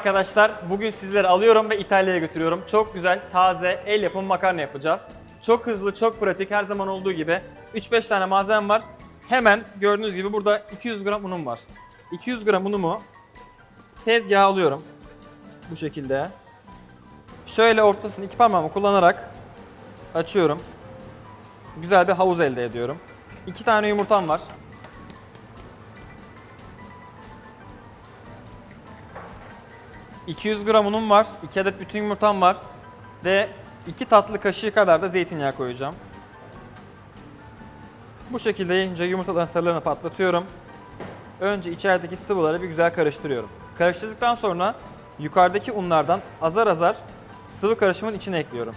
Arkadaşlar. Bugün sizleri alıyorum ve İtalya'ya götürüyorum. Çok güzel, taze, el yapımı makarna yapacağız. Çok hızlı, çok pratik, her zaman olduğu gibi. 3-5 tane malzemem var. Hemen gördüğünüz gibi burada 200 gram unum var. 200 gram unumu tezgaha alıyorum. Bu şekilde. Şöyle ortasını iki parmağımı kullanarak açıyorum. Güzel bir havuz elde ediyorum. İki tane yumurtam var. 200 gram unum var, 2 adet bütün yumurtam var ve 2 tatlı kaşığı kadar da zeytinyağı koyacağım. Bu şekilde ince yumurtaların sarılarını patlatıyorum. Önce içerideki sıvıları bir güzel karıştırıyorum. Karıştırdıktan sonra yukarıdaki unlardan azar azar sıvı karışımın içine ekliyorum.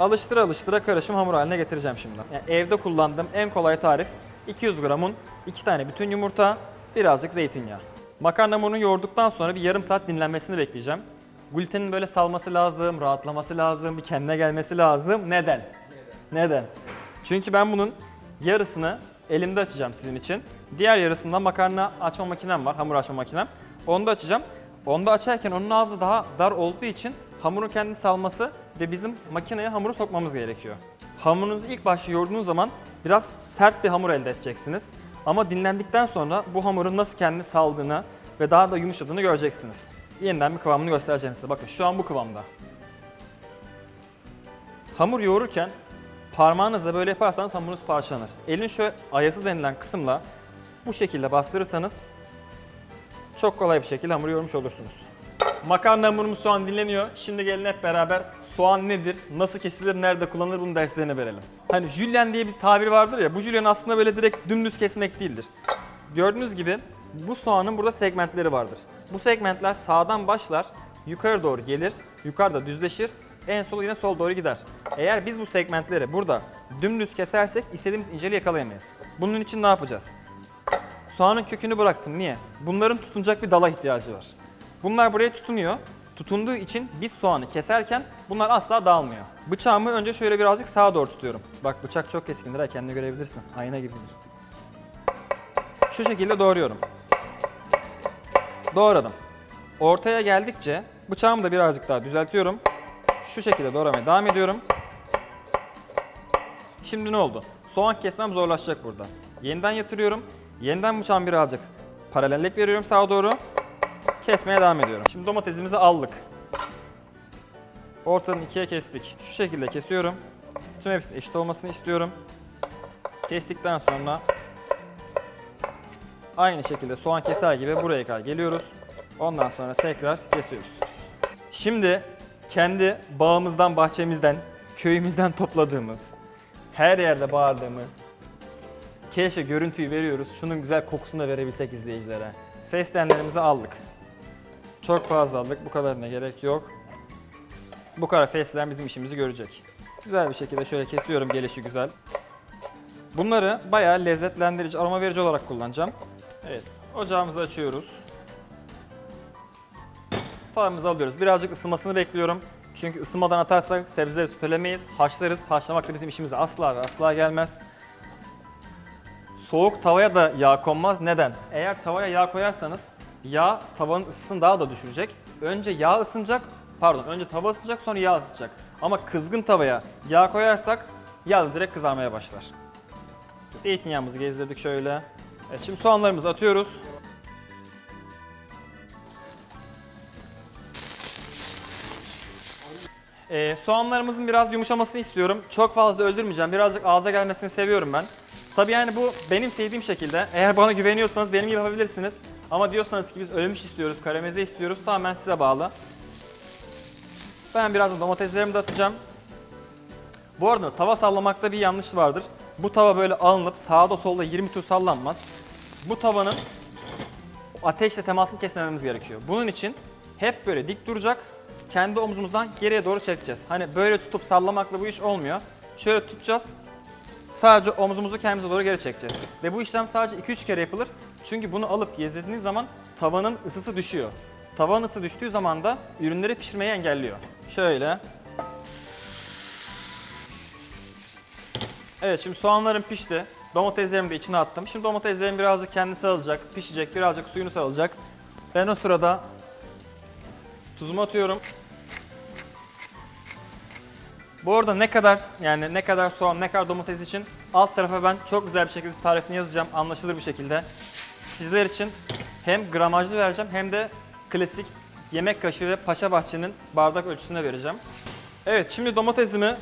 Alıştıra alıştıra karışım hamur haline getireceğim şimdi. Yani evde kullandığım en kolay tarif 200 gram un, 2 tane bütün yumurta, birazcık zeytinyağı. Makarna hamurunu yoğurduktan sonra bir yarım saat dinlenmesini bekleyeceğim. Glutenin böyle salması lazım, rahatlaması lazım, bir kendine gelmesi lazım. Neden? Neden? Çünkü ben bunun yarısını elimde açacağım sizin için. Diğer yarısından makarna açma makinem var, hamur açma makinem. Onu da açacağım. Onu da açarken onun ağzı daha dar olduğu için hamurun kendini salması ve bizim makineye hamuru sokmamız gerekiyor. Hamurunuzu ilk başta yoğurduğunuz zaman biraz sert bir hamur elde edeceksiniz. Ama dinlendikten sonra bu hamurun nasıl kendini saldığını ve daha da yumuşadığını göreceksiniz. Yeniden bir kıvamını göstereceğim size. Bakın şu an bu kıvamda. Hamur yoğururken parmağınızla böyle yaparsanız hamurunuz parçalanır. Elin şu ayası denilen kısımla bu şekilde bastırırsanız çok kolay bir şekilde hamur yoğurmuş olursunuz. Makarna hamurumuz şu an dinleniyor. Şimdi gelin hep beraber soğan nedir, nasıl kesilir, nerede kullanılır bunun derslerini verelim. Hani jülyen diye bir tabir vardır ya, bu jülyen aslında böyle direkt dümdüz kesmek değildir. Gördüğünüz gibi bu soğanın burada segmentleri vardır. Bu segmentler sağdan başlar, yukarı doğru gelir, yukarıda düzleşir, en sol yine sol doğru gider. Eğer biz bu segmentleri burada dümdüz kesersek istediğimiz inceliği yakalayamayız. Bunun için ne yapacağız? Soğanın kökünü bıraktım. Niye? Bunların tutunacak bir dala ihtiyacı var. Bunlar buraya tutunuyor. Tutunduğu için biz soğanı keserken bunlar asla dağılmıyor. Bıçağımı önce şöyle birazcık sağa doğru tutuyorum. Bak bıçak çok keskindir ha kendini görebilirsin. Ayna gibidir. Şu şekilde doğruyorum. Doğradım. Ortaya geldikçe bıçağımı da birazcık daha düzeltiyorum. Şu şekilde doğramaya devam ediyorum. Şimdi ne oldu? Soğan kesmem zorlaşacak burada. Yeniden yatırıyorum. Yeniden bıçağımı birazcık paralellik veriyorum sağa doğru. Kesmeye devam ediyorum. Şimdi domatesimizi aldık. Ortadan ikiye kestik. Şu şekilde kesiyorum. Tüm hepsinin eşit olmasını istiyorum. Kestikten sonra aynı şekilde soğan keser gibi buraya kadar geliyoruz. Ondan sonra tekrar kesiyoruz. Şimdi kendi bağımızdan, bahçemizden, köyümüzden topladığımız, her yerde bağırdığımız, keşke görüntüyü veriyoruz, şunun güzel kokusunu da verebilsek izleyicilere. Fesleğenlerimizi aldık. Çok fazla aldık, bu kadarına gerek yok. Bu kadar fesleğen bizim işimizi görecek. Güzel bir şekilde şöyle kesiyorum gelişi güzel. Bunları bayağı lezzetlendirici, aroma verici olarak kullanacağım. Evet, ocağımızı açıyoruz. Tavamızı alıyoruz. Birazcık ısınmasını bekliyorum. Çünkü ısınmadan atarsak sebzeleri sütelemeyiz. Haşlarız. Haşlamak da bizim işimize asla ve asla gelmez. Soğuk tavaya da yağ konmaz. Neden? Eğer tavaya yağ koyarsanız yağ tavanın ısısını daha da düşürecek. Önce yağ ısınacak, pardon önce tava ısınacak sonra yağ ısıtacak. Ama kızgın tavaya yağ koyarsak yağ direkt kızarmaya başlar. Zeytinyağımızı gezdirdik şöyle. Evet, şimdi soğanlarımızı atıyoruz. Ee, soğanlarımızın biraz yumuşamasını istiyorum. Çok fazla öldürmeyeceğim. Birazcık ağza gelmesini seviyorum ben. Tabii yani bu benim sevdiğim şekilde. Eğer bana güveniyorsanız benim gibi yapabilirsiniz. Ama diyorsanız ki biz ölmüş istiyoruz, karamelize istiyoruz. Tamamen size bağlı. Ben biraz domateslerimi de atacağım. Bu arada tava sallamakta bir yanlış vardır. Bu tava böyle alınıp sağda solda 20 tur sallanmaz. Bu tavanın ateşle temasını kesmememiz gerekiyor. Bunun için hep böyle dik duracak. Kendi omzumuzdan geriye doğru çekeceğiz. Hani böyle tutup sallamakla bu iş olmuyor. Şöyle tutacağız. Sadece omzumuzu kendimize doğru geri çekeceğiz. Ve bu işlem sadece 2-3 kere yapılır. Çünkü bunu alıp gezdirdiğiniz zaman tavanın ısısı düşüyor. Tavan ısı düştüğü zaman da ürünleri pişirmeyi engelliyor. Şöyle. Evet şimdi soğanlarım pişti. Domateslerimi de içine attım. Şimdi domateslerim birazcık kendisi alacak, pişecek, birazcık suyunu salacak. Ben o sırada tuzumu atıyorum. Bu arada ne kadar yani ne kadar soğan, ne kadar domates için alt tarafa ben çok güzel bir şekilde tarifini yazacağım. Anlaşılır bir şekilde. Sizler için hem gramajlı vereceğim hem de klasik yemek kaşığı ve Paşa Bahçe'nin bardak ölçüsünde vereceğim. Evet şimdi domatesimi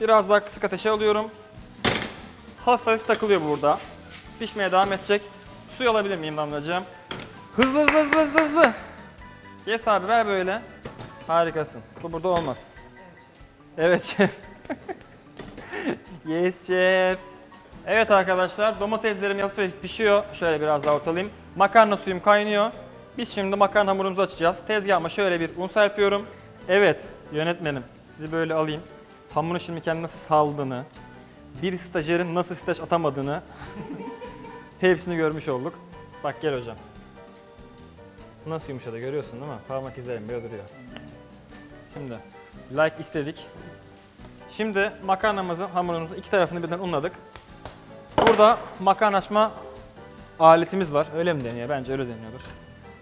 biraz daha kısık ateşe alıyorum. Hafif hafif takılıyor burada. Pişmeye devam edecek. Suyu alabilir miyim damlacığım? Hızlı hızlı hızlı hızlı hızlı. Yes abi ver böyle. Harikasın. Bu burada olmaz. Evet şef. yes şef. Evet arkadaşlar domateslerim hafif hafif pişiyor. Şöyle biraz daha ortalayayım. Makarna suyum kaynıyor. Biz şimdi makarna hamurumuzu açacağız. Tezgahıma şöyle bir un serpiyorum. Evet yönetmenim sizi böyle alayım. Hamurun şimdi kendine nasıl saldığını, bir stajyerin nasıl staj atamadığını hepsini görmüş olduk. Bak gel hocam. Nasıl yumuşadı görüyorsun değil mi? Parmak izlerim böyle duruyor. Şimdi like istedik. Şimdi makarnamızın hamurumuzun iki tarafını birden unladık. Burada makarna açma aletimiz var. Öyle mi deniyor? Bence öyle deniyordur.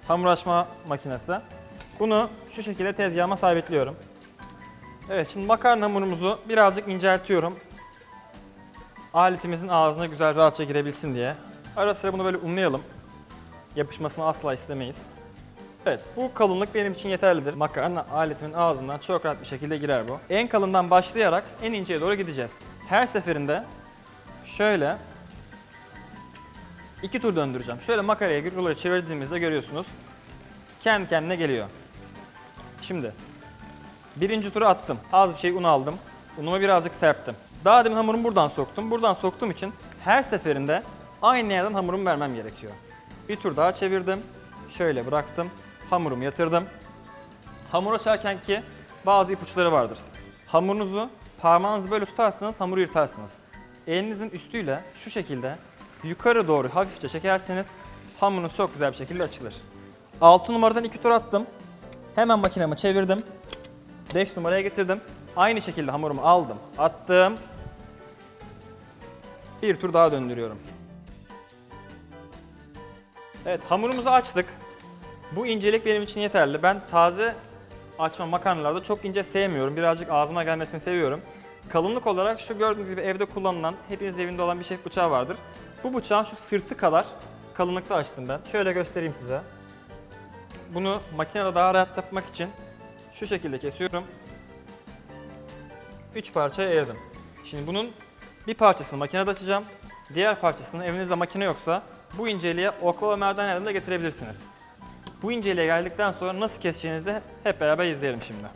Hamur açma makinesi. Bunu şu şekilde tezgahıma sabitliyorum. Evet şimdi makarna hamurumuzu birazcık inceltiyorum. Aletimizin ağzına güzel rahatça girebilsin diye. Ara sıra bunu böyle unlayalım. Yapışmasını asla istemeyiz. Evet bu kalınlık benim için yeterlidir. Makarna aletimin ağzından çok rahat bir şekilde girer bu. En kalından başlayarak en inceye doğru gideceğiz. Her seferinde şöyle iki tur döndüreceğim. Şöyle makaraya ruloyu çevirdiğimizde görüyorsunuz. Kendi kendine geliyor. Şimdi birinci turu attım. Az bir şey un aldım. Unumu birazcık serptim. Daha demin hamurumu buradan soktum. Buradan soktuğum için her seferinde aynı yerden hamurumu vermem gerekiyor. Bir tur daha çevirdim. Şöyle bıraktım. Hamurumu yatırdım. Hamur açarken ki bazı ipuçları vardır. Hamurunuzu parmağınızı böyle tutarsanız hamuru yırtarsınız. Elinizin üstüyle şu şekilde yukarı doğru hafifçe çekerseniz hamurunuz çok güzel bir şekilde açılır. 6 numaradan 2 tur attım. Hemen makinemi çevirdim. 5 numaraya getirdim. Aynı şekilde hamurumu aldım, attım. Bir tur daha döndürüyorum. Evet hamurumuzu açtık. Bu incelik benim için yeterli. Ben taze açma makarnalarda çok ince sevmiyorum. Birazcık ağzıma gelmesini seviyorum. Kalınlık olarak şu gördüğünüz gibi evde kullanılan, hepiniz evinde olan bir şef bıçağı vardır. Bu bıçağın şu sırtı kadar kalınlıkta açtım ben. Şöyle göstereyim size. Bunu makinede daha rahat yapmak için şu şekilde kesiyorum. 3 parçaya ayırdım. Şimdi bunun bir parçasını makinede açacağım. Diğer parçasını evinizde makine yoksa bu inceliğe oklava merdan yardımıyla getirebilirsiniz. Bu inceliğe geldikten sonra nasıl keseceğinizi hep beraber izleyelim şimdi.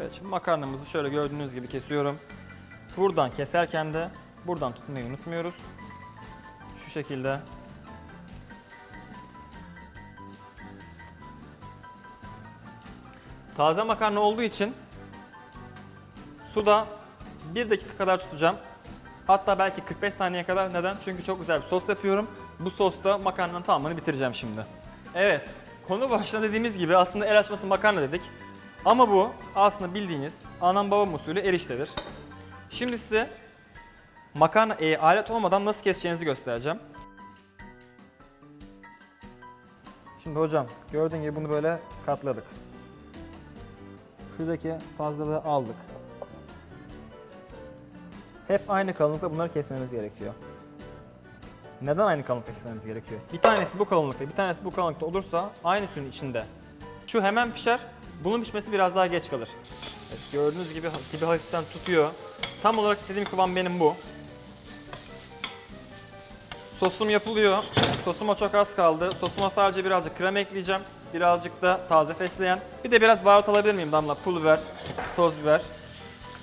Evet şimdi makarnamızı şöyle gördüğünüz gibi kesiyorum. Buradan keserken de buradan tutmayı unutmuyoruz. Şu şekilde. Taze makarna olduğu için suda 1 dakika kadar tutacağım. Hatta belki 45 saniye kadar. Neden? Çünkü çok güzel bir sos yapıyorum. Bu sosta makarnanın tamamını bitireceğim şimdi. Evet, konu başında dediğimiz gibi aslında el açması makarna dedik. Ama bu aslında bildiğiniz anam babam usulü eriştedir. Şimdi size makarna e, alet olmadan nasıl keseceğinizi göstereceğim. Şimdi hocam gördüğün gibi bunu böyle katladık. Şuradaki fazlalığı aldık. Hep aynı kalınlıkta bunları kesmemiz gerekiyor. Neden aynı kalınlıkta kesmemiz gerekiyor? Bir tanesi bu kalınlıkta, bir tanesi bu kalınlıkta olursa aynı suyun içinde. Şu hemen pişer, bunun pişmesi biraz daha geç kalır. Evet, gördüğünüz gibi gibi hafiften tutuyor. Tam olarak istediğim kıvam benim bu. Sosum yapılıyor. Sosuma çok az kaldı. Sosuma sadece birazcık krem ekleyeceğim. Birazcık da taze fesleğen. Bir de biraz baharat alabilir miyim Damla? Pul biber, toz biber.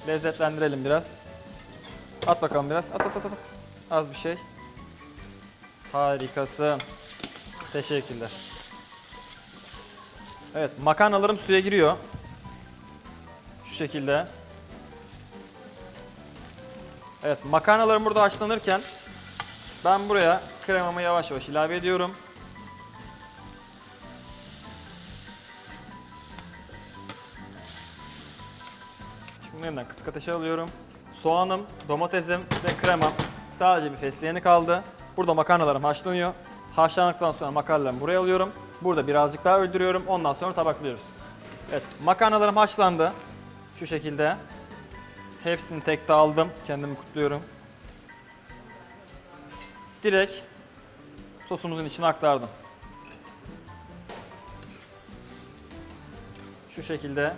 Lezzetlendirelim biraz. At bakalım biraz. At at at at. Az bir şey. Harikasın. Teşekkürler. Evet makarnalarım suya giriyor. Şu şekilde. Evet makarnalarım burada haşlanırken ben buraya kremamı yavaş yavaş ilave ediyorum. Şimdi yeniden kısık ateşe alıyorum. Soğanım, domatesim ve kremam sadece bir fesleğeni kaldı. Burada makarnalarım haşlanıyor. Haşlandıktan sonra makarnalarımı buraya alıyorum. Burada birazcık daha öldürüyorum. Ondan sonra tabaklıyoruz. Evet, makarnalarım haşlandı. Şu şekilde. Hepsini tek de aldım. Kendimi kutluyorum. Direkt sosumuzun içine aktardım. Şu şekilde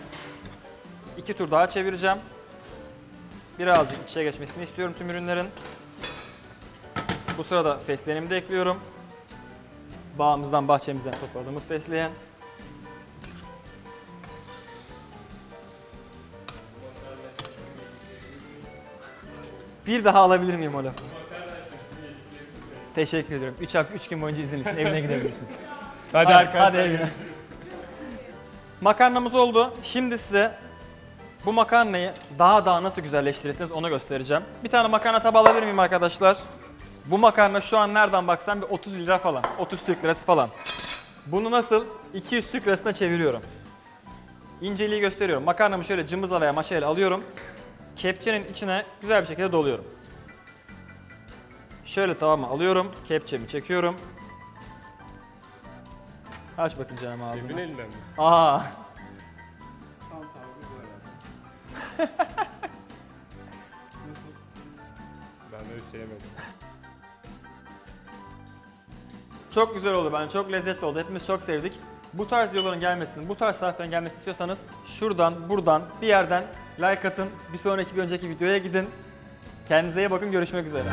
iki tur daha çevireceğim. Birazcık içe geçmesini istiyorum tüm ürünlerin. Bu sırada fesleğenimi de ekliyorum. Bağımızdan, bahçemizden topladığımız fesleğen. Bir daha alabilir miyim o lafı? Teşekkür ediyorum. 3 hafta 3 gün boyunca izinlisin. Evine gidebilirsin. Hadi, Hadi arkadaşlar. evine. Makarnamız oldu. Şimdi size bu makarnayı daha daha nasıl güzelleştirirsiniz onu göstereceğim. Bir tane makarna tabağı alabilir miyim arkadaşlar? Bu makarna şu an nereden baksan bir 30 lira falan. 30 Türk lirası falan. Bunu nasıl 200 Türk lirasına çeviriyorum. İnceliği gösteriyorum. Makarnamı şöyle cımbızla veya maşayla alıyorum. Kepçenin içine güzel bir şekilde doluyorum. Şöyle tavama alıyorum. Kepçemi çekiyorum. Aç bakayım canım ağzını. Kimin elinden mi? Aa. Ben öyle yemedim. Çok güzel oldu bence. Çok lezzetli oldu. Hepimiz çok sevdik. Bu tarz videoların gelmesini, bu tarz tariflerin gelmesini istiyorsanız şuradan, buradan, bir yerden like atın. Bir sonraki, bir önceki videoya gidin. Kendinize iyi bakın. Görüşmek üzere.